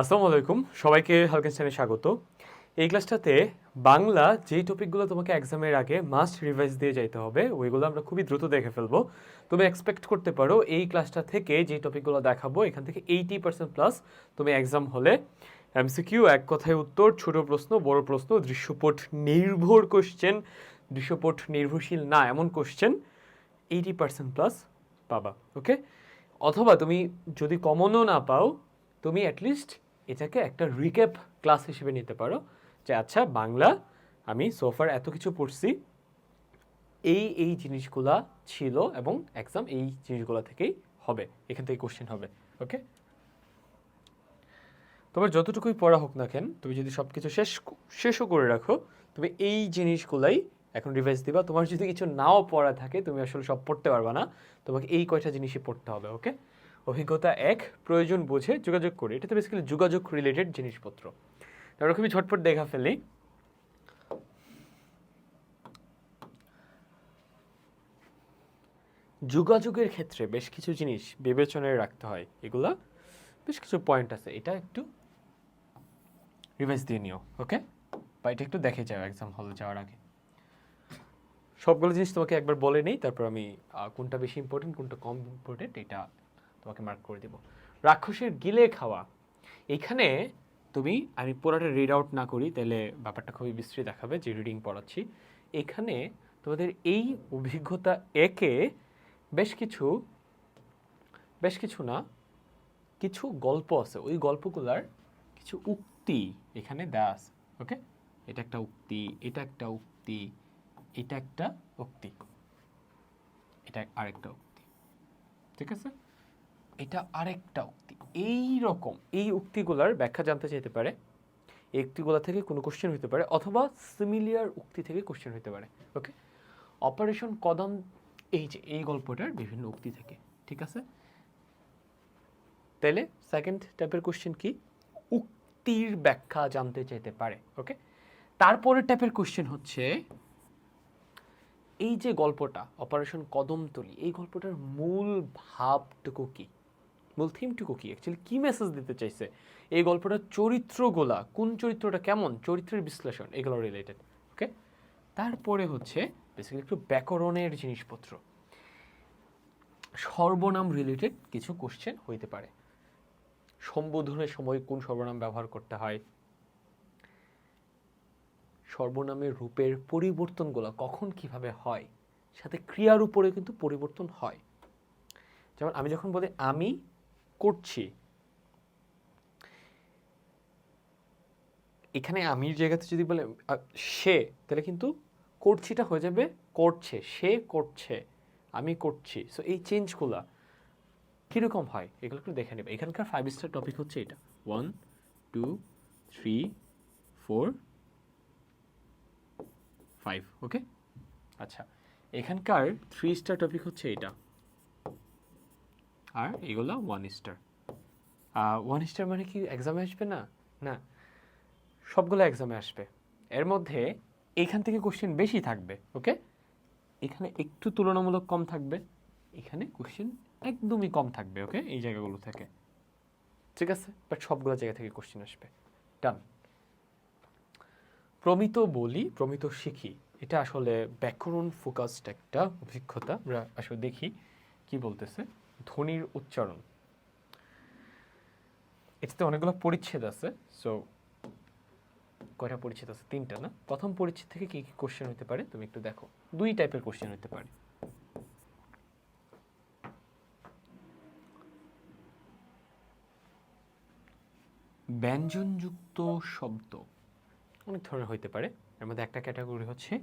আসসালামু আলাইকুম সবাইকে হালকেনস্টাইনে স্বাগত। এই ক্লাসটাতে বাংলা যেই টপিকগুলো তোমাকে এক্সামের আগে মাস্ট রিভাইজ দিয়ে যাইতে হবে, ওইগুলো আমরা খুবই দ্রুত দেখে ফেলব। তুমি এক্সপেক্ট করতে পারো এই ক্লাসটা থেকে যে টপিকগুলো দেখাবো, এখান থেকে এইটি পার্সেন্ট প্লাস তুমি এক্সাম হলে এমসিকিউ এক কথায় উত্তর, ছোট প্রশ্ন, বড় প্রশ্ন, দৃশ্যপট নির্ভর কোশ্চেন দৃশ্যপট নির্ভরশীল না, এমন কোশ্চেন এইটি পার্সেন্ট প্লাস পাবা ওকে অথবা তুমি যদি কমনও না পাও, তুমি অ্যাটলিস্ট এটাকে একটা রিক্যাপ ক্লাস হিসেবে নিতে পারো, যে আচ্ছা বাংলা আমি সোফার এত কিছু পড়ছি, এই এই জিনিসগুলা ছিল এবং এক্সাম এই জিনিসগুলো থেকেই হবে, এখান থেকে কোশ্চেন হবে ওকে তোমার যতটুকুই পড়া হোক না কেন, তুমি যদি সব কিছু শেষ, শেষও করে রাখো, তুমি এই জিনিসগুলাই এখন রিভাইজ দিবা, তোমার যদি কিছু নাও পড়া থাকে, তুমি আসলে সব পড়তে পারবা না, তোমাকে এই কয়টা জিনিসই পড়তে হবে ওকে অভিজ্ঞতা এক, প্রয়োজন বুঝে যোগাযোগ করে। এটা তো বেসিক্যালি যোগাযোগ রিলেটেড জিনিসপত্র। তারপর খুবই ঝটপট দেখা ফেলি। যোগাযোগের ক্ষেত্রে বেশ কিছু জিনিস বিবেচনায় রাখতে হয়। এগুলা বেশ কিছু পয়েন্ট আছে। এটা একটু রিভাইজ দিয়ে নিও ওকে বা এটা একটু দেখে যাও এক্সাম হলে যাওয়ার আগে। সবগুলো জিনিস তোমাকে একবার বলে নেই, তারপর আমি কোনটা বেশি ইম্পর্টেন্ট কোনটা কম ইম্পর্টেন্ট এটা তোমাকে মার্ক করে দেব। রাক্ষসের গিলে খাওয়া। এইখানে তুমি, আমি পুরোটা রিড আউট না করি, তাহলে ব্যাপারটা খুবই বিশ্রী দেখাবে, যে রিডিং পড়াচ্ছি। এখানে তোমাদের এই অভিজ্ঞতা একে বেশ কিছু বেশ কিছু না, কিছু গল্প আছে। ওই গল্পগুলার কিছু উক্তি এখানে আছে, ওকে? এটা একটা উক্তি, এটা একটা উক্তি, এটা একটা উক্তি, এটা আরেকটা উক্তি, ঠিক আছে? এটা আরেকটা উক্তি। এই রকম এই উক্তিগুলার ব্যাখ্যা জানতে চাইতে পারে, এই উক্তিগুলা থেকে কোনো কোশ্চেন হতে পারে, অথবা সিমিলিয়ার উক্তি থেকে কোশ্চেন হতে পারে ওকে অপারেশন কদম, এই যে, এই গল্পটার বিভিন্ন উক্তি থেকে, ঠিক আছে? তাহলে সেকেন্ড টাইপের কোশ্চেন কি? উক্তির ব্যাখ্যা জানতে চাইতে পারে ওকে তারপরের টাইপের কোশ্চেন হচ্ছে, এই যে গল্পটা অপারেশন কদমতলি, এই গল্পটার মূল ভাবটুকু কি? মূল থিমটুকু কি? অ্যাকচুয়ালি কি মেসেজ দিতে চাইছে? এই গল্পটার চরিত্রগুলা কোন চরিত্রটা কেমন, চরিত্রের বিশ্লেষণ, এগুলো রিলেটেড ওকে তারপরে হচ্ছে বেসিক্যালি একটু ব্যাকরণের জিনিসপত্র। সর্বনাম রিলেটেড কিছু কোশ্চেন হইতে পারে। সম্বোধনের সময় কোন সর্বনাম ব্যবহার করতে হয়? সর্বনামের রূপের পরিবর্তনগুলো কখন কীভাবে হয়? সাথে ক্রিয়ার উপরে কিন্তু পরিবর্তন হয়। যেমন আমি যখন বলি আমি করছি। এখানে আমির জায়গাতে যদি বলে সে, তাহলে কিন্তু করছিটা হয়ে যাবে করছে, সে করছে, আমি করছি। সো এই চেঞ্জগুলা কীরকম হয়? এগুলো একটু দেখে নেবে। এখানকার ফাইভ স্টার টপিক হচ্ছে এটা। One two three four five okay আচ্ছা এখানকার থ্রি স্টার টপিক হচ্ছে এটা। আর এগুলো ওয়ান স্টার ওয়ান স্টার মানে কি এক্সামে আসবে না? না, সবগুলো এক্সামে আসবে। এর মধ্যে এখান থেকে কোশ্চেন বেশি থাকবে ওকে এখানে একটু তুলনামূলক কম থাকবে, এখানে কোশ্চেন একদমই কম থাকবে ওকে এই জায়গাগুলো থেকে। ঠিক আছে? বাট সবগুলো জায়গা থেকে কোশ্চেন আসবে। ডান প্রমিত বলি, প্রমিত শিখি। এটা আসলে ব্যাকরণ ফোকাসড একটা অভিজ্ঞতা। আমরা আসলে দেখি কি বলতেছে। ধ্বনির উচ্চারণ। এটাতে অনেকগুলো পরিচ্ছেদ আছে সো কয়টা পরিচ্ছেদ আছে? তিনটা না? প্রথম পরিচ্ছেদ থেকে কি কি কোশ্চেন হতে পারে? তুমি একটু দেখো। দুই টাইপের কোশ্চেন হতে পারে। ব্যঞ্জনযুক্ত শব্দ। অনেক ধরনের হইতে পারে। এর মধ্যে একটা ক্যাটাগরি হচ্ছে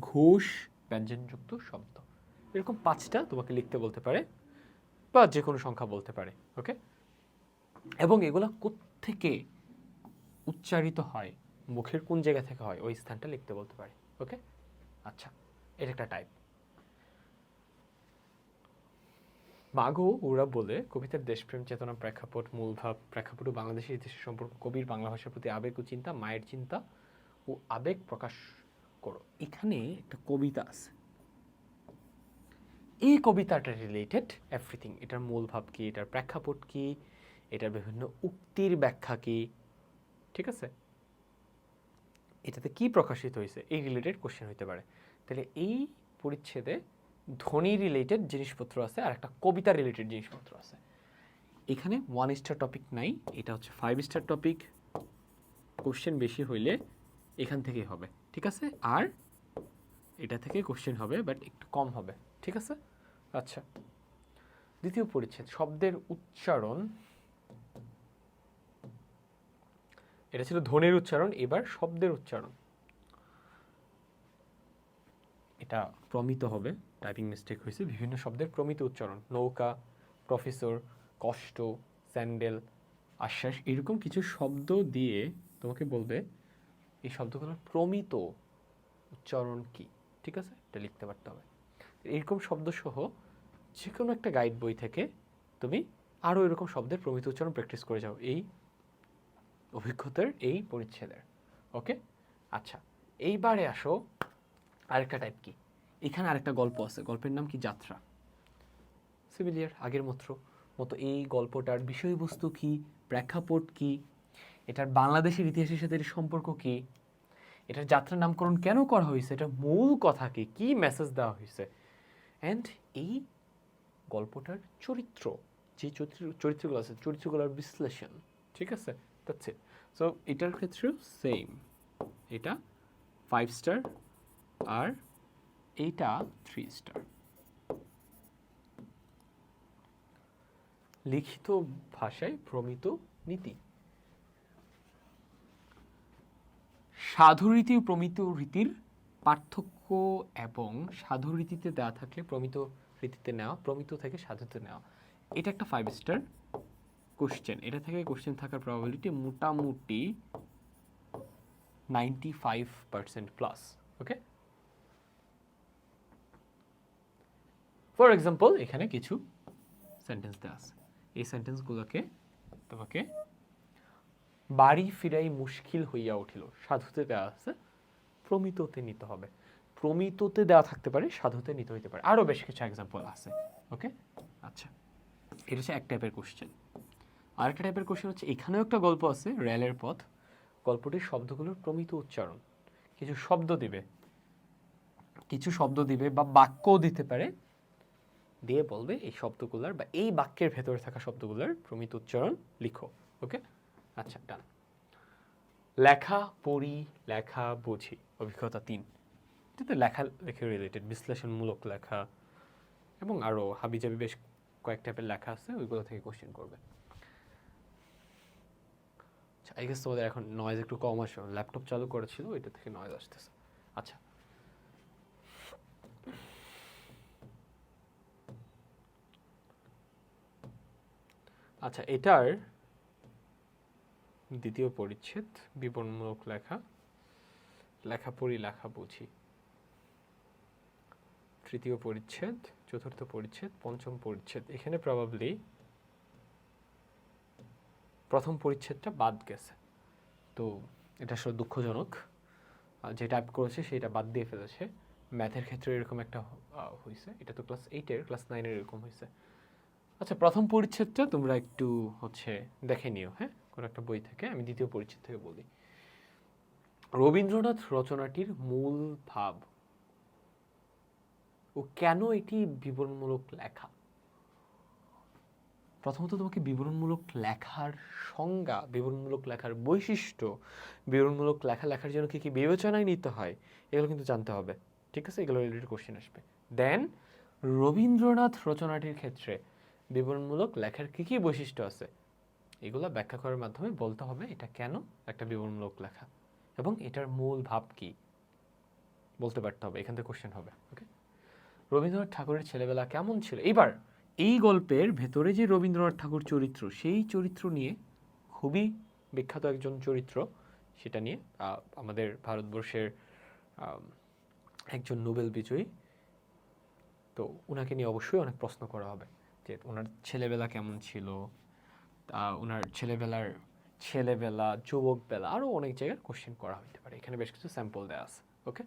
ঘোষ ব্যঞ্জনযুক্ত শব্দ। এরকম পাঁচটা তোমাকে লিখতে বলতে পারে। বা যে কোনো সংখ্যা বলতে পারে ওকে এবং এগুলো কোত্থেকে উচ্চারিত হয়? মুখের কোন জায়গা থেকে হয়? ওই স্থানটা লিখতে বলতে পারে ওকে আচ্ছা এটা একটা টাইপ মাগো ওরা বলে, কবিতার দেশপ্রেম, চেতনা, প্রেক্ষাপট, মূল ভাব, প্রেক্ষাপট ও বাংলাদেশের ইতিহাসের সম্পর্ক কবির বাংলা ভাষার প্রতি আবেগ ও চিন্তা, মায়ের চিন্তা ও আবেগ প্রকাশ করো। এখানে একটা কবিতা আছে। এই কবিতাটা রিলেটেড এভরিথিং এটার মূল ভাব কি? এটার প্রেক্ষাপট কি? এটার বিভিন্ন উক্তির ব্যাখ্যা কি? ঠিক আছে? এটাতে কি প্রকাশিত হয়েছে? এই রিলেটেড কোশ্চেন হতে পারে। তাহলে এই পরিচ্ছেদে ধ্বনি রিলেটেড জিনিসপত্র আছে, আর একটা কবিতা রিলেটেড জিনিসপত্র আছে। এখানে ওয়ান স্টার টপিক নাই, এটা হচ্ছে ফাইভ স্টার টপিক কোশ্চেন বেশি হইলে এখান থেকেই হবে, ঠিক আছে? আর এটা থেকে কোশ্চেন হবে বাট একটু কম হবে, ঠিক আছে? আচ্ছা। দ্বিতীয় পরিচ্ছেদ, শব্দের উচ্চারণ। এটা ছিল ধ্বনির উচ্চারণ, এবার শব্দের উচ্চারণ। এটা প্রমিত হবে টাইপিং মিস্টেক হয়েছে, বিভিন্ন শব্দের প্রমিত উচ্চারণ। নৌকা প্রফেসর কষ্ট স্যান্ডেল আশ্বাস, এরকম কিছু শব্দ দিয়ে তোমাকে বলবে, এই শব্দগুলোর প্রমিত উচ্চারণ কি? ঠিক আছে? এটা লিখতে পারতে হবে। এরকম শব্দসহ যে কোনো একটা গাইড বই থেকে তুমি আরও এরকম শব্দের প্রমিত উচ্চারণ প্র্যাকটিস করে যাও। এই অভিজ্ঞতার, এই পরিচ্ছেদের। ওকে আচ্ছা এইবারে আসো, আরেকটা টাইপ কি? এখানে আরেকটা গল্প আছে, গল্পের নাম কি? যাত্রা। সিভিলিয়ার আগের মতো মতো এই গল্পটার বিষয়বস্তু কি? প্রেক্ষাপট কি? এটার বাংলাদেশের ইতিহাসের সাথে এর সম্পর্ক কি? এটার যাত্রার নামকরণ কেন করা হয়েছে? এটা মূল কথা কি? কি মেসেজ দেওয়া হয়েছে? অ্যান্ড এই গল্পটার চরিত্র, যে চরিত্র, চরিত্রগুলো আছে, চরিত্রগুলোর বিশ্লেষণ, ঠিক আছে? ইট সো এটার ক্ষেত্রেও সেম এটা ফাইভ স্টার আর এইটা থ্রি স্টার লিখিত ভাষায় প্রমিত নীতি। সাধুরীতি ও প্রমিত রীতির পার্থক্য এবং সাধু রীতিতে দেওয়া থাকলে প্রমিত রীতিতে নেওয়া, প্রমিত থেকে সাধুতে নেওয়া। এটা একটা ফাইভ স্টার কোশ্চেন এটা থেকে কোশ্চেন থাকার প্রবাবিলিটি মোটামুটি ninety five percent plus okay for example এখানে কিছু সেন্টেন্স দেওয়া আছে। এই সেন্টেন্সগুলোকে তোমাকে বাড়ি ফিরাই মুশকিল হইয়া উঠিল। সাধুতে দেওয়া আছে, প্রমিততে নিতে হবে। প্রমিততে দেওয়া থাকতে পারে, সাধুতে নিতে হইতে পারে। আরও বেশ কিছু এক্সাম্পল আছে ওকে আচ্ছা এটা হচ্ছে এক টাইপের কোশ্চেন আরেকটা টাইপের কোশ্চেন হচ্ছে, এখানেও একটা গল্প আছে, রেলের পথ। গল্পটির শব্দগুলোর প্রমিত উচ্চারণ। কিছু শব্দ দিবে। কিছু শব্দ দিবে বা বাক্যও দিতে পারে। দিয়ে বলবে এই শব্দগুলোর বা এই বাক্যের ভেতরে থাকা শব্দগুলোর প্রমিত উচ্চারণ লিখো ওকে আচ্ছা ডান লেখা পড়ি, লেখা বুঝি, অভিজ্ঞতা তিন। লেখা লেখে রিলেটেড বিশ্লেষণমূলক লেখা এবং আরও হাবিজাবি বেশ কয়েক টাইপের লেখা আছে, ওইগুলো থেকে কোশ্চেন করবে। আচ্ছা আই গেস তোমাদের এখন নয়েজ একটু কম আসে ল্যাপটপ চালু করেছিল, ওইটা থেকে নয়েজ আসতেছে। আচ্ছা। আচ্ছা এটার দ্বিতীয় পরিচ্ছেদ, বিবরণমূলক লেখা লেখা পড়ি লেখা বুঝি। তৃতীয় পরিচ্ছেদ, চতুর্থ পরিচ্ছেদ, পঞ্চম পরিচ্ছেদ, এখানে প্রবাবলি প্রথম পরিচ্ছেদটা বাদ গেছে। তো এটা আসলে দুঃখজনক। যে টাইপ করেছে সেটা বাদ দিয়ে ফেলেছে। ম্যাথের ক্ষেত্রে এরকম একটা হয়েছে এটা তো ক্লাস এইটের ক্লাস নাইনের এরকম হয়েছে আচ্ছা প্রথম পরিচ্ছেদটা তোমরা একটু হচ্ছে দেখে নিও হ্যাঁ? কোনো একটা বই থেকে। আমি দ্বিতীয় পরিচ্ছেদ থেকে বলি। রবীন্দ্রনাথ রচনাটির মূল ভাব ও কেন এটি বিবরণমূলক লেখা? প্রথমত তোমাকে বিবরণমূলক লেখার সংজ্ঞা, বিবরণমূলক লেখার বৈশিষ্ট্য, বিবরণমূলক লেখা লেখার জন্য কী কী বিবেচনায় নিতে হয়, এগুলো কিন্তু জানতে হবে, ঠিক আছে? এগুলো রিলেটেড কোশ্চেন আসবে। দেন রবীন্দ্রনাথ রচনাটির ক্ষেত্রে বিবরণমূলক লেখার কী কী বৈশিষ্ট্য আছে? এগুলো ব্যাখ্যা করার মাধ্যমে বলতে হবে এটা কেন একটা বিবরণমূলক লেখা এবং এটার মূল ভাব কি? বলতে পারতে হবে, এখান থেকে কোশ্চেন হবে ওকে রবীন্দ্রনাথ ঠাকুরের ছেলেবেলা কেমন ছিল? এবার, এই গল্পের ভেতরে যে রবীন্দ্রনাথ ঠাকুর চরিত্র, সেই চরিত্র নিয়ে খুবই বিখ্যাত একজন চরিত্র, সেটা নিয়ে আমাদের ভারতবর্ষের একজন নোবেল বিজয়ী। তো ওনাকে নিয়ে অবশ্যই অনেক প্রশ্ন করা হবে, যে ওনার ছেলেবেলা কেমন ছিল? ওনার ছেলেবেলার ছেলেবেলা, যুবকবেলা আরও অনেক জায়গায় কোশ্চেন করা হতে পারে। এখানে বেশ কিছু স্যাম্পল দেওয়া আছে ওকে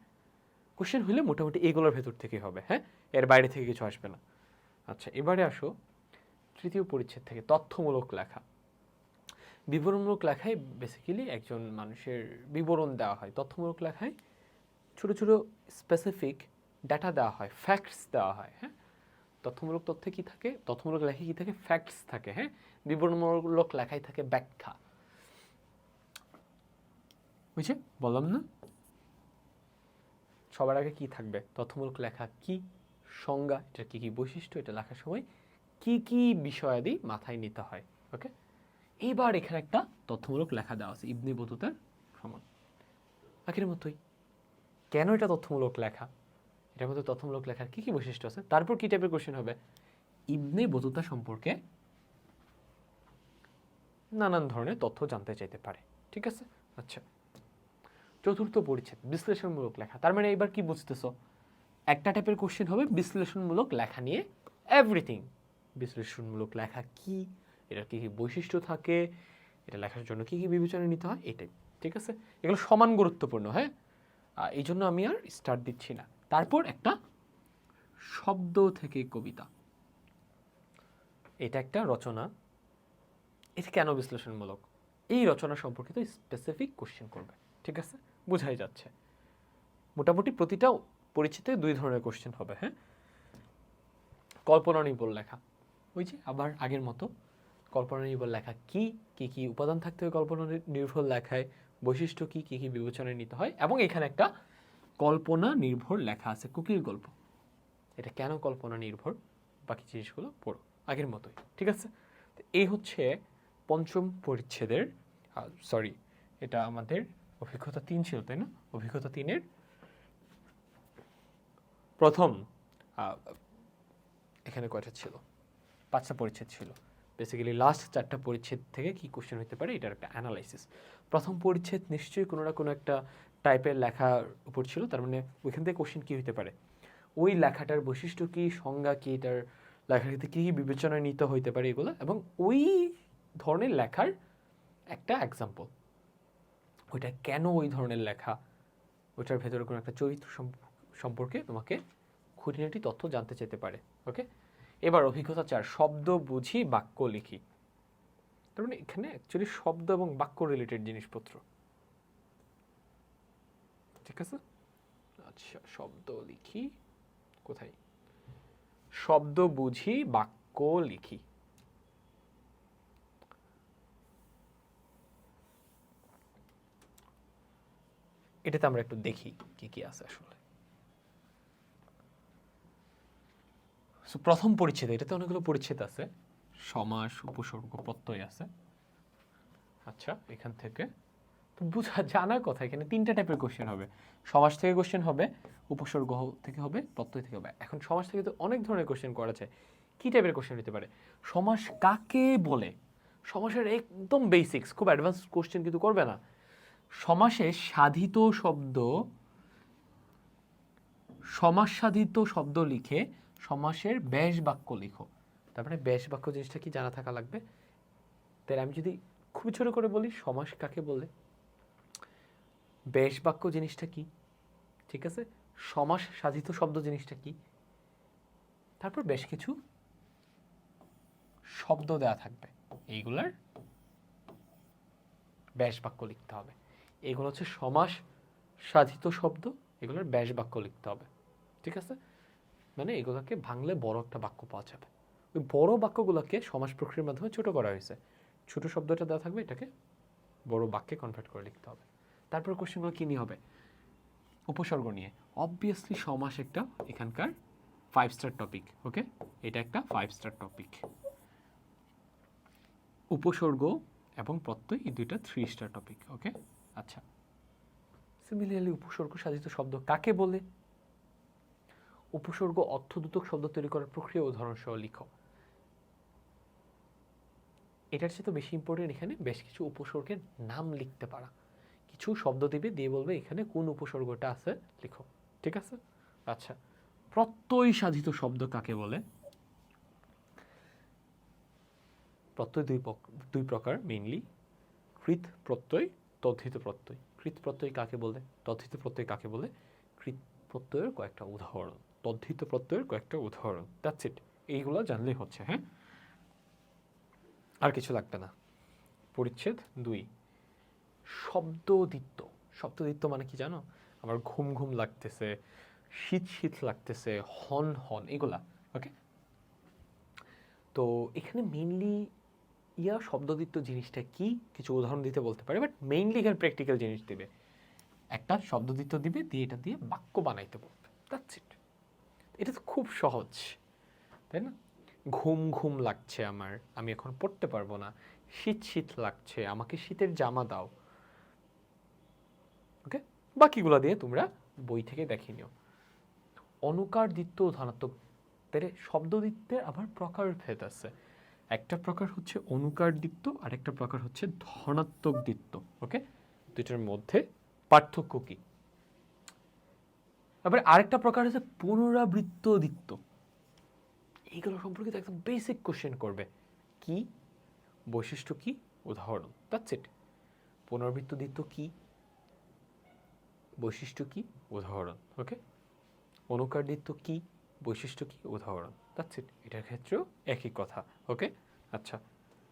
কোশ্চেন হলে মোটামুটি এগুলোর ভেতর থেকেই হবে হ্যাঁ? এর বাইরে থেকে কিছু আসবে না। আচ্ছা এবারে আসো তৃতীয় পরিচ্ছেদ থেকে, তথ্যমূলক লেখা। বিবরণমূলক লেখায় বেসিক্যালি একজন মানুষের বিবরণ দেওয়া হয়। তথ্যমূলক লেখায় ছোট ছোট স্পেসিফিক ডাটা দেওয়া হয় ফ্যাক্টস দেওয়া হয় হ্যাঁ? তথ্যমূলক তথ্যে কি থাকে? তথ্যমূলক লেখায় কী থাকে? ফ্যাক্টস থাকে হ্যাঁ? বিবরণমূলক লেখায় থাকে ব্যাখ্যা। বুঝছে? বললাম না? সবার আগে কি থাকবে? তথ্যমূলক লেখা কি? সংজ্ঞা এটা কি কি বৈশিষ্ট্য? এটা লেখার সময় কি কি বিষয়াদি মাথায় নিতে হয় ওকে এইবার এখানে একটা তথ্যমূলক লেখা দেওয়া আছে, ইবনে বতুতার সমান আগের মতোই কেন এটা তথ্যমূলক লেখা? এটার মধ্যে তথ্যমূলক লেখার কি কি বৈশিষ্ট্য আছে? তারপর কি টাইপের কোশ্চেন হবে? ইবনে বতুতা সম্পর্কে নানান ধরনের তথ্য জানতে চাইতে পারে, ঠিক আছে? আচ্ছা চতুর্থ পরিচ্ছেদ, বিশ্লেষণমূলক লেখা। তার মানে এবার কি বুঝতেছো? একটা টাইপের কোশ্চেন হবে বিশ্লেষণমূলক লেখা নিয়ে এভরিথিং বিশ্লেষণমূলক লেখা কি? এটার কি কি বৈশিষ্ট্য থাকে? এটা লেখার জন্য কি কি বিবেচনা নিতে হয়? এটাই, ঠিক আছে? এগুলো সমান গুরুত্বপূর্ণ হ্যাঁ? এই জন্য আমি আর স্টার্ট দিচ্ছি না। তারপর একটা শব্দ থেকে কবিতা। এটা একটা রচনা। এটা কেন বিশ্লেষণমূলক? এই রচনা সম্পর্কিত স্পেসিফিক কোশ্চেন করবে। ঠিক আছে? বোঝাই যাচ্ছে। মোটামুটি প্রতিটা পরিচিতে দুই ধরনের কোশ্চেন হবে হ্যাঁ? কল্পনা নির্ভর লেখা। ওই যে আবার আগের মতো কল্পনা নির্ভর লেখা। কি কি কি উপাদান থাকতে হয় কল্পনা নির্ভর লেখায়? বৈশিষ্ট্য কি কি কি বিবেচনায় নিতে হয়? এবং এখানে একটা কল্পনা নির্ভর লেখা আছে, কুকির গল্প। এটা কেন কল্পনা নির্ভর? বাকি জিনিসগুলো পড়ো। আগের মতোই, ঠিক আছে? এই হচ্ছে পঞ্চম পরিচ্ছেদের সরি এটা আমাদের অভিজ্ঞতা তিন ছিল তাই না? অভিজ্ঞতা তিনের প্রথম এখানে কয়টা ছিল? পাঁচটা পরিচ্ছেদ ছিল। বেসিক্যালি লাস্ট চারটা পরিচ্ছেদ থেকে কি কোশ্চেন হতে পারে এটার একটা অ্যানালাইসিস প্রথম পরিচ্ছেদ নিশ্চয়ই কোনো না কোনো একটা টাইপের লেখার উপর ছিল তার মানে ওইখান থেকে কোশ্চেন কী হতে পারে? ওই লেখাটার বৈশিষ্ট্য কী সংজ্ঞা কী এটার লেখার ক্ষেত্রে কী কী বিবেচনায় নিতে হইতে পারে এগুলো? এবং ওই ধরনের লেখার একটা এক্সাম্পল ওইটা কেন ওই ধরনের লেখা? ওইটার ভেতরে কোনো একটা চরিত্র সম্প- সম্পর্কে তোমাকে খুঁটিনাটি তথ্য জানতে চেতে পারে ওকে এবার অভিজ্ঞতা চার, শব্দ বুঝি, বাক্য লিখি। তার মানে এখানে অ্যাকচুয়ালি শব্দ এবং বাক্য রিলেটেড জিনিসপত্র। ঠিক আছে? আচ্ছা শব্দ লিখি। কোথায়? শব্দ বুঝি, বাক্য লিখি। এটাতে আমরা একটু দেখি কি কি আছে আসলে। প্রথম পরিচ্ছেদ, এটাতে অনেকগুলো পরিচ্ছেদ আছে। সমাস, উপসর্গ, প্রত্যয় আছে। আচ্ছা এখান থেকে তো বোঝা জানার কথা, এখানে তিনটা টাইপের কোশ্চেন হবে। সমাজ থেকে কোশ্চেন হবে, উপসর্গ থেকে হবে, প্রত্যয় থেকে হবে। এখন সমাজ থেকে তো অনেক ধরনের কোশ্চেন করা যায় কি টাইপের কোশ্চেন হতে পারে? সমাস কাকে বলে? সমাসের একদম বেসিক্স খুব অ্যাডভান্স কোশ্চেন কিন্তু করবে না। সমাসে সাধিত শব্দ সমাস সাধিত শব্দ লিখে সমাসের ব্যাস বাক্য লিখো। তারপরে ব্যাস বাক্য জিনিসটা কি জানা থাকা লাগবে? তাহলে আমি যদি খুবই ছোট করে বলি, সমাস কাকে বলে? ব্যাস বাক্য জিনিসটা কি? ঠিক আছে? সমাস সাধিত শব্দ জিনিসটা কি? তারপর বেশ কিছু শব্দ দেওয়া থাকবে। এইগুলার ব্যাস বাক্য লিখতে হবে। এগুলো হচ্ছে সমাস সাধিত শব্দ, এগুলোর ব্যাস বাক্য লিখতে হবে। ঠিক আছে? মানে এগুলোকে ভাঙলে বড় একটা বাক্য পাওয়া যাবে। ওই বড় বাক্যগুলোকে সমাস প্রক্রিয়ার মাধ্যমে ছোট করা হয়েছে। ছোট শব্দটা দেওয়া থাকবে, এটাকে বড় বাক্যে কনভার্ট করে লিখতে হবে। তারপর কোশ্চেনগুলো কী নিয়ে হবে? উপসর্গ নিয়ে। অবভিয়াসলি সমাস একটা এখানকার ফাইভ স্টার টপিক ওকে এটা একটা ফাইভ স্টার টপিক উপসর্গ এবং প্রত্যয়, এই দুইটা থ্রি স্টার টপিক ওকে আচ্ছা। সিমিলারলি উপসর্গ সাধিত শব্দ কাকে বলে? উপসর্গ অর্থদূতক শব্দ তৈরি করার প্রক্রিয়া উদাহরণ সহ লিখো। এটার চেয়ে তো বেশি ইম্পর্টেন্ট এখানে বেশ কিছু উপসর্গের নাম লিখতে পারা। কিছু শব্দ দিবে, দিয়ে বলবে এখানে কোন উপসর্গটা আছে, লিখো। ঠিক আছে? আচ্ছা। প্রত্যয় সাধিত শব্দ কাকে বলে? প্রত্যয় দুই দুই প্রকার মেইনলি কৃত প্রত্যয় তদ্ধিত প্রত্যয়। কৃত প্রত্যয় কাকে বলে? তদ্ধিত প্রত্যয় কাকে বলে? কৃত প্রত্যয়ের কয়েকটা উদাহরণ। তদ্ধিত প্রত্যয়ের কয়েকটা উদাহরণ। দ্যাটস ইট এইগুলো জানলেই হচ্ছে হ্যাঁ? আর কিছু লাগবে না। পরিচ্ছেদ দুই। শব্দদিত্য। শব্দদিত্য মানে কি জানো? আমার ঘুম ঘুম লাগতেছে, শীত শীত লাগতেছে, হন হন, এগুলা ওকে তো এখানে মেইনলি ইয়া শব্দদিত্য জিনিসটা কি? কিছু উদাহরণ দিতে বলতে পারে বাট মেইনলি এখানে প্র্যাকটিক্যাল জিনিস দিবে। একটা শব্দদিত্য দিবে, দিয়ে এটা দিয়ে বাক্য বানাইতে বলবে। দ্যাটস ইট এটা তো খুব সহজ, তাই না? ঘুম ঘুম লাগছে আমার, আমি এখন পড়তে পারব না। শীত শীত লাগছে, আমাকে শীতের জামা দাও। ওকে বাকিগুলো দিয়ে তোমরা বই থেকে দেখে নিও। অনুকার দিত্য ধনাত্মক তাহলে শব্দদিত্বের আবার প্রকারভেদ আছে। একটা প্রকার হচ্ছে অনুকার দিত্য আর একটা প্রকার হচ্ছে ধনাত্মক দিত্য ওকে দুইটার মধ্যে পার্থক্য কি? আবার আরেকটা প্রকার হচ্ছে পুনরাবৃত্ত দিত্য এইগুলো সম্পর্কিত একদম বেসিক কোশ্চেন করবে। কি? বৈশিষ্ট্য কি? উদাহরণ দ্যাটস ইট পুনরাবৃত্ত দিত্য কি? বৈশিষ্ট্য কি? উদাহরণ ওকে অনুকার অনুকারদিত্য কি? বৈশিষ্ট্য কি? উদাহরণ দ্যাটস ইট এটার ক্ষেত্রেও একই কথা ওকে আচ্ছা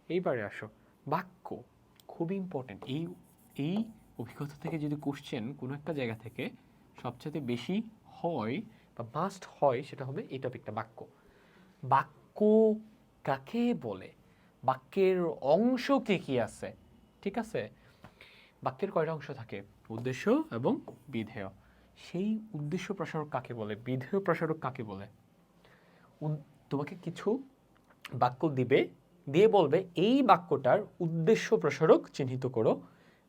এইবারে আসো। বাক্য খুবই ইম্পর্টেন্ট এই এই অভিজ্ঞতা থেকে যদি কোশ্চেন কোনো একটা জায়গা থেকে সবচেয়ে বেশি হয় বা মাস্ট হয়, সেটা হবে এই টপিকটা বাক্য। বাক্য কাকে বলে? বাক্যের অংশ কে কি আছে? ঠিক আছে? বাক্যের কয়টা অংশ থাকে? উদ্দেশ্য এবং বিধেয়। সেই উদ্দেশ্য প্রসারক কাকে বলে? বিধেয় প্রসারক কাকে বলে? তোমাকে কিছু বাক্য দিবে দিয়ে বলবে, এই বাক্যটার উদ্দেশ্য প্রসারক চিহ্নিত করো,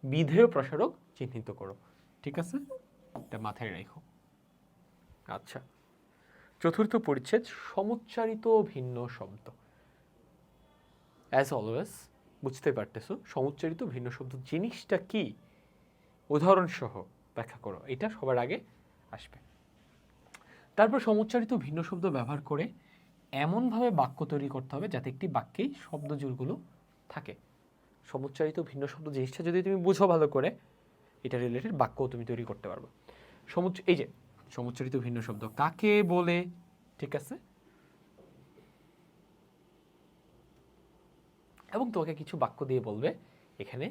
বিধেয় প্রসারক চিহ্নিত করো। ঠিক আছে? এটা মাথায় রেখো। আচ্ছা। চতুর্থ পরিচ্ছেদ, সমুচ্চারিত ভিন্ন শব্দ। অ্যাজ অলওয়েজ বুঝতে পারতেছো? সমুচ্চারিত ভিন্ন শব্দ জিনিসটা কি? উদাহরণসহ ব্যাখ্যা করো। এটা সবার আগে আসবে। তারপর সমুচ্চারিত ভিন্ন শব্দ ব্যবহার করে এমনভাবে বাক্য তৈরি করতে হবে যাতে একটি বাক্যেই শব্দজোড়গুলো থাকে। সমুচ্চারিত ভিন্ন শব্দ জিনিসটা যদি তুমি বুঝো ভালো করে, এটা রিলেটেড বাক্য তুমি তৈরি করতে পারবে। সমুচ্চ এই যে, সমুচ্চারিত ভিন্ন শব্দ কাকে বলে? ঠিক আছে? এবং তোমাকে কিছু বাক্য দিয়ে বলবে, এখানে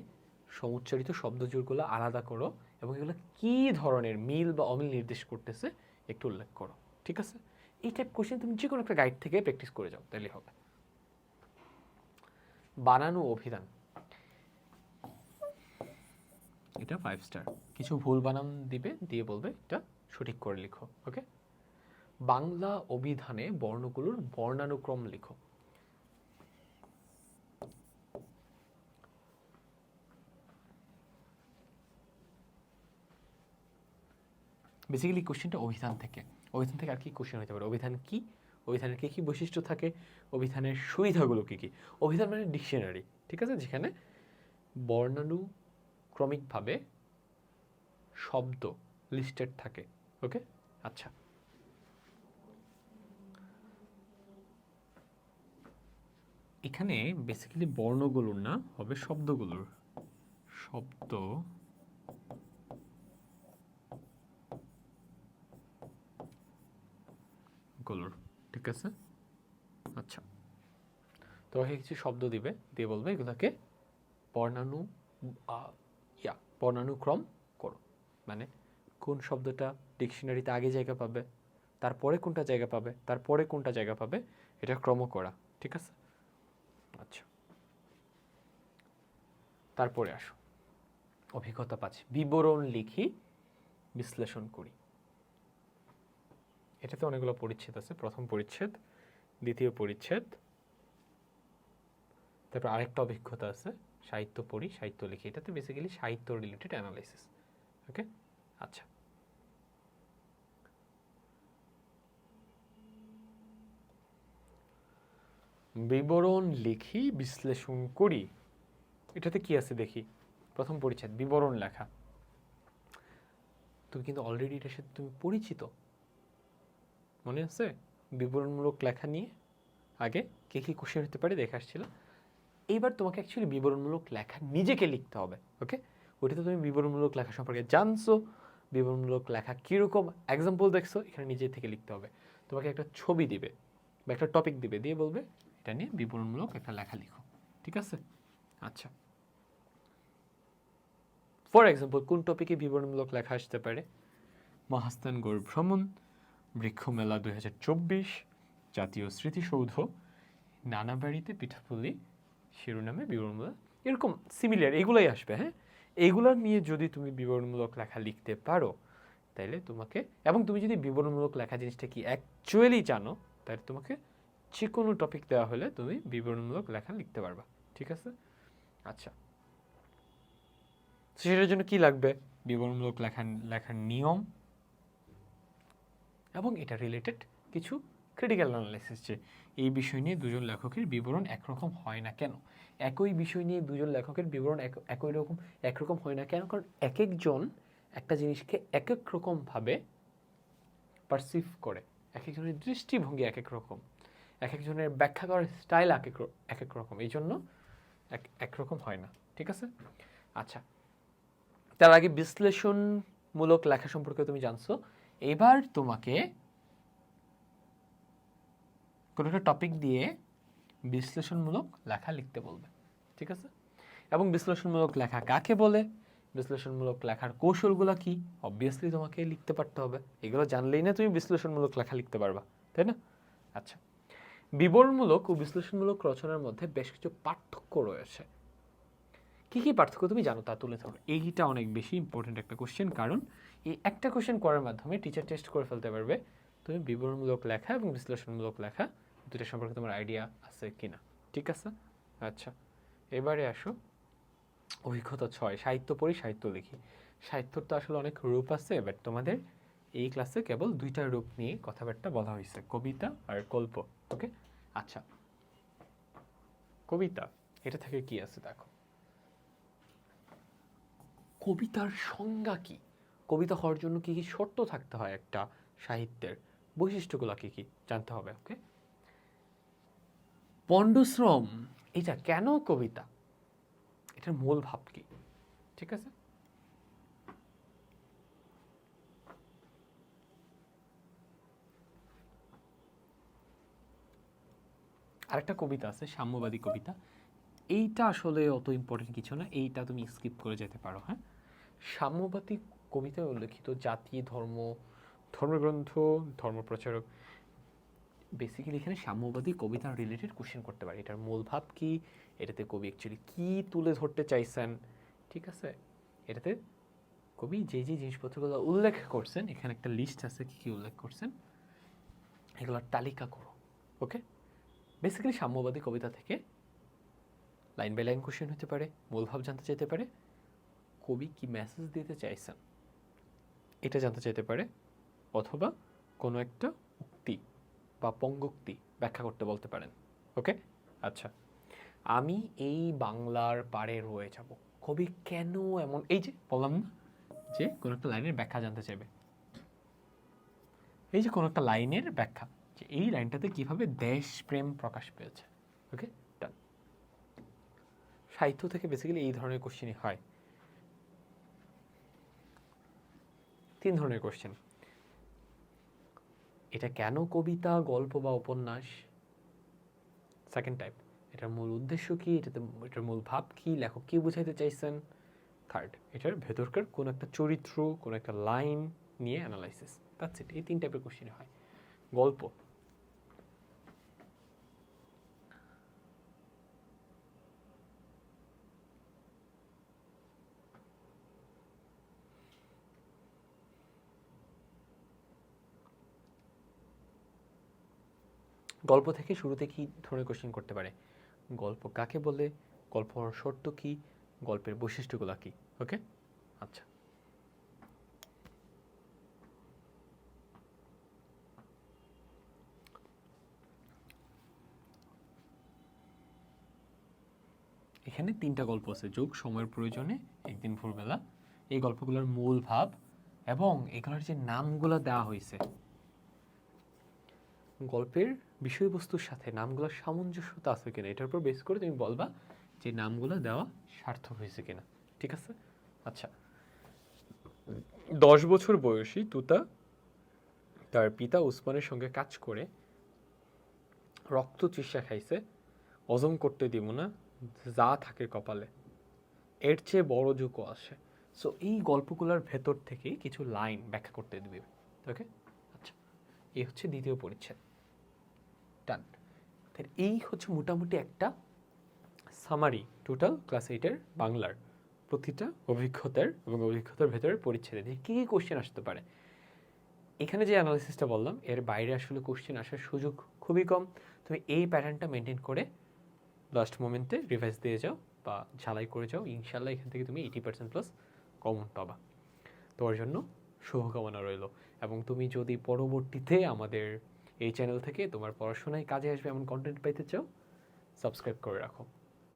সমুচ্চারিত শব্দজোড়গুলো আলাদা করো এবং এগুলো কী ধরনের মিল বা অমিল নির্দেশ করতেছে একটু উল্লেখ করো। ঠিক আছে? এই টাইপ কোশ্চেন তুমি যে কোনো একটা গাইড থেকে প্র্যাকটিস করে যাও তাহলে হবে। বানানো অভিধান। এটা ফাইভ স্টার কিছু ভুল বানান দিবে, দিয়ে বলবে, এটা সঠিক করে লিখো ওকে বাংলা অভিধানে বর্ণগুলোর বর্ণানুক্রম লিখো। বেসিক্যালি কোশ্চেনটা অভিধান থেকে। অভিধান থেকে আর কি কোশ্চেন হতে পারে? অভিধান কি? অভিধানের কী কী বৈশিষ্ট্য থাকে? অভিধানের সুবিধাগুলো কী কী? অভিধান মানে ডিকশনারি ঠিক আছে? যেখানে বর্ণানুক্রমিকভাবে শব্দ লিস্টেড থাকে ওকে আচ্ছা। এখানে বেসিক্যালি বর্ণগুলোর না, হবে শব্দগুলোর। শব্দ গুলোর ঠিক আছে? আচ্ছা। তোমাকে কিছু শব্দ দিবে, দিয়ে বলবে এগুলোকে বর্ণানু ইয়া, বর্ণানুক্রম করো। মানে কোন শব্দটা ডিকশনারিতে আগে জায়গা পাবে, তারপরে কোনটা জায়গা পাবে, তারপরে কোনটা জায়গা পাবে, এটা ক্রম করা, ঠিক আছে? আচ্ছা। তারপরে আসো। অভিজ্ঞতা পাচ্ছি বিবরণ লিখি, বিশ্লেষণ করি। এটাতে অনেকগুলো পরিচ্ছেদ আছে। প্রথম পরিচ্ছেদ, দ্বিতীয় পরিচ্ছেদ, তারপর আরেকটা অভিজ্ঞতা আছে, সাহিত্য পড়ি, সাহিত্য লিখি। এটাতে বেসিক্যালি সাহিত্য রিলেটেড অ্যানালাইসিস ওকে আচ্ছা। বিবরণ লিখি, বিশ্লেষণ করি। এটাতে কি আছে দেখি? প্রথম পরিচ্ছেদ, বিবরণ লেখা। তুমি কিন্তু অলরেডি এটার সাথে তুমি পরিচিত। মনে আছে? বিবরণমূলক লেখা নিয়ে আগে কে কী কোশ্চেন হতে পারে দেখে আসছিল এইবার তোমাকে অ্যাকচুয়ালি বিবরণমূলক লেখা নিজেকে লিখতে হবে ওকে ওইটাতে তুমি বিবরণমূলক লেখা সম্পর্কে জানছো, বিবরণমূলক লেখা কীরকম? এক্সাম্পল দেখছ, এখানে নিজে থেকে লিখতে হবে। তোমাকে একটা ছবি দিবে বা একটা টপিক দিবে, দিয়ে বলবে, এটা নিয়ে বিবরণমূলক একটা লেখা লিখো ঠিক আছে? আচ্ছা। ফর এক্সাম্পল কোন টপিকে বিবরণমূলক লেখা আসতে পারে? মহাস্থান ভ্রমণ বৃক্ষ মেলা দুই হাজার চব্বিশ, জাতীয় স্মৃতিসৌধ, নানা বাড়িতে পিঠাপুলি, শিরোনামে বিবরণমূলক, এরকম সিমিলার এগুলোই আসবে হ্যাঁ? এইগুলা নিয়ে যদি তুমি বিবরণমূলক লেখা লিখতে পারো, তাইলে তোমাকে, এবং তুমি যদি বিবরণমূলক লেখা জিনিসটা কি অ্যাকচুয়ালি জানো তাহলে তোমাকে যে কোনো টপিক দেওয়া হলে তুমি বিবরণমূলক লেখা লিখতে পারবা, ঠিক আছে? আচ্ছা। সেটার জন্য কি লাগবে? বিবরণমূলক লেখা লেখার নিয়ম এবং এটা রিলেটেড কিছু ক্রিটিক্যাল অ্যানালাইসিস যে এই বিষয় নিয়ে দুজন লেখকের বিবরণ একরকম হয় না কেন? একই বিষয় নিয়ে দুজন লেখকের বিবরণ এক- একই রকম, একরকম হয় না কেন? কারণ এক একজন একটা জিনিসকে এক এক রকমভাবে পারসিভ করে। এক একজনের দৃষ্টিভঙ্গি এক এক রকম। এক একজনের ব্যাখ্যা করার স্টাইল এক এক এক এক রকম। এই জন্য এক একরকম হয় না। ঠিক আছে? আচ্ছা। তার আগে বিশ্লেষণমূলক লেখা সম্পর্কে তুমি জানছো। এবার তোমাকে কোনো একটা টপিক দিয়ে বিশ্লেষণমূলক লেখা লিখতে বলবে, ঠিক আছে? এবং বিশ্লেষণমূলক লেখা কাকে বলে? বিশ্লেষণমূলক লেখার কৌশলগুলো কি? অবভিয়াসলি তোমাকে লিখতে পারতে হবে। এগুলো জানলেই না তুমি বিশ্লেষণমূলক লেখা লিখতে পারবা, তাই না? আচ্ছা বিবরণমূলক ও বিশ্লেষণমূলক রচনার মধ্যে বেশ কিছু পার্থক্য রয়েছে। কি কি পার্থক্য তুমি জানো তা তুলে ধরো। এইটা অনেক বেশি ইম্পর্টেন্ট একটা কোশ্চেন কারণ এই একটা কোশ্চেন করার মাধ্যমে টিচার টেস্ট করে ফেলতে পারবে। তুমি বিবরণমূলক লেখা এবং বিশ্লেষণমূলক লেখা দুটো সম্পর্কে তোমার আইডিয়া আছে কিনা। ঠিক আছে? আচ্ছা এবারে আসো। অভিজ্ঞতা ছয়, সাহিত্য পড়ি, সাহিত্য লিখি। সাহিত্যর তো আসলে অনেক রূপ আছে বাট তোমাদের এই ক্লাসে কেবল দুইটা রূপ নিয়ে কথাবার্তা বলা হয়েছে, কবিতা আর গল্প ওকে আচ্ছা কবিতা, এটা থেকে কি আছে দেখো? কবিতার সংজ্ঞা কি? কবিতা হওয়ার জন্য কি কি শর্ত থাকতে হয় একটা সাহিত্যের? বৈশিষ্ট্যগুলো কি কি জানতে হবে ওকে পণ্ডশ্রম, এটা কেন কবিতা? এটার মূল ভাব কি? ঠিক আছে? আরেকটা কবিতা আছে, সাম্যবাদী কবিতা। এইটা আসলে অত ইম্পর্টেন্ট কিছু না, এইটা তুমি স্কিপ করে যেতে পারো হ্যাঁ? সাম্যবাদী কবিতায় উল্লেখিত জাতি, ধর্ম, ধর্মগ্রন্থ, ধর্মপ্রচারক বেসিক্যালি এখানে সাম্যবাদী কবিতা রিলেটেড কোশ্চেন করতে পারে। এটার মূল ভাব কি? এটাতে কবি অ্যাকচুয়ালি কি তুলে ধরতে চাইছেন? ঠিক আছে? এটাতে কবি যে যে জিনিসপত্রগুলো উল্লেখ করছেন, এখানে একটা লিস্ট আছে কি কি উল্লেখ করছেন এগুলোর তালিকা করো ওকে বেসিক্যালি সাম্যবাদী কবিতা থেকে লাইন বাই লাইন কোশ্চেন হতে পারে, মূল ভাব জানতে চাইতে পারে, কবি কি মেসেজ দিতে চাইছেন? এটা জানতে চাইতে পারে, অথবা কোনো একটা উক্তি বা পঙ্গোক্তি ব্যাখ্যা করতে বলতে পারেন, ওকে? আচ্ছা আমি এই বাংলার পাড়ে রয়ে যাব। কবি কেন এমন, এই যে বললাম না যে কোনো একটা লাইনের ব্যাখ্যা জানতে চাইবে। এই যে কোনো একটা লাইনের ব্যাখ্যা, যে এই লাইনটাতে কীভাবে দেশপ্রেম প্রকাশ পেয়েছে, ওকে? ডান সাহিত্য থেকে বেসিক্যালি এই ধরনের কোশ্চেনই হয়। তিন ধরনের কোশ্চেন এটা কেন কবিতা, গল্প বা উপন্যাস? সেকেন্ড টাইপ এটার মূল উদ্দেশ্য কী? এটাতে এটার মূল ভাব কী? লেখক কী বুঝাইতে চাইছেন? থার্ড এটার ভেতরকার কোনো একটা চরিত্র, কোনো একটা লাইন নিয়ে অ্যানালাইসিস ইট এই তিন টাইপের কোশ্চেন হয়। গল্প. গল্প থেকে শুরুতে কি ধরনের কোশ্চেন করতে পারে? গল্প কাকে বলে? গল্প হওয়ার শর্ত কি? গল্পের বৈশিষ্ট্যগুলো কি? ওকে আচ্ছা। এখানে তিনটা গল্প আছে, যোগ, সময়ের প্রয়োজনে, একদিন ভোরবেলা। এই গল্পগুলোর মূল ভাব এবং এগুলোর যে নামগুলো দেওয়া হয়েছে গল্পের বিষয়বস্তুর সাথে নামগুলোর সামঞ্জস্যতা আছে কিনা, এটার উপর বেস করে তুমি বলবা যে নামগুলো দেওয়া সার্থক হয়েছে কিনা, ঠিক আছে? আচ্ছা। দশ বছর বয়সী তুতা তার পিতা উসমানের সঙ্গে কাজ করে, রক্ত চিকিৎসা খাইছে, হজম করতে দিব না, যা থাকে কপালে। এর চেয়ে বড় যুগও আসে সো এই গল্পগুলোর ভেতর থেকে কিছু লাইন ব্যাখ্যা করতে দিবে। ওকে আচ্ছা। এই হচ্ছে দ্বিতীয় পরিচ্ছেদ। ডান এই হচ্ছে মোটামুটি একটা সামারি টোটাল ক্লাস এইটের বাংলার প্রতিটা অভিজ্ঞতার এবং অভিজ্ঞতার ভেতরে পরিচ্ছেদে কী কী কোশ্চেন আসতে পারে। এখানে যে অ্যানালিসিসটা বললাম, এর বাইরে আসলে কোশ্চেন আসার সুযোগ খুবই কম। তুমি এই প্যাটার্নটা মেনটেন করে লাস্ট মোমেন্টে রিভাইজ দিয়ে যাও বা ঝালাই করে যাও ইনশাল্লাহ এখান থেকে তুমি এইটি পার্সেন্ট প্লাস কমন পাবা। তোমার জন্য শুভকামনা রইল। এবং তুমি যদি পরবর্তীতে আমাদের এই চ্যানেল থেকে তোমার পড়াশোনায় কাজে আসবে এমন কন্টেন্ট পাইতে চাও সাবস্ক্রাইব করে রাখো।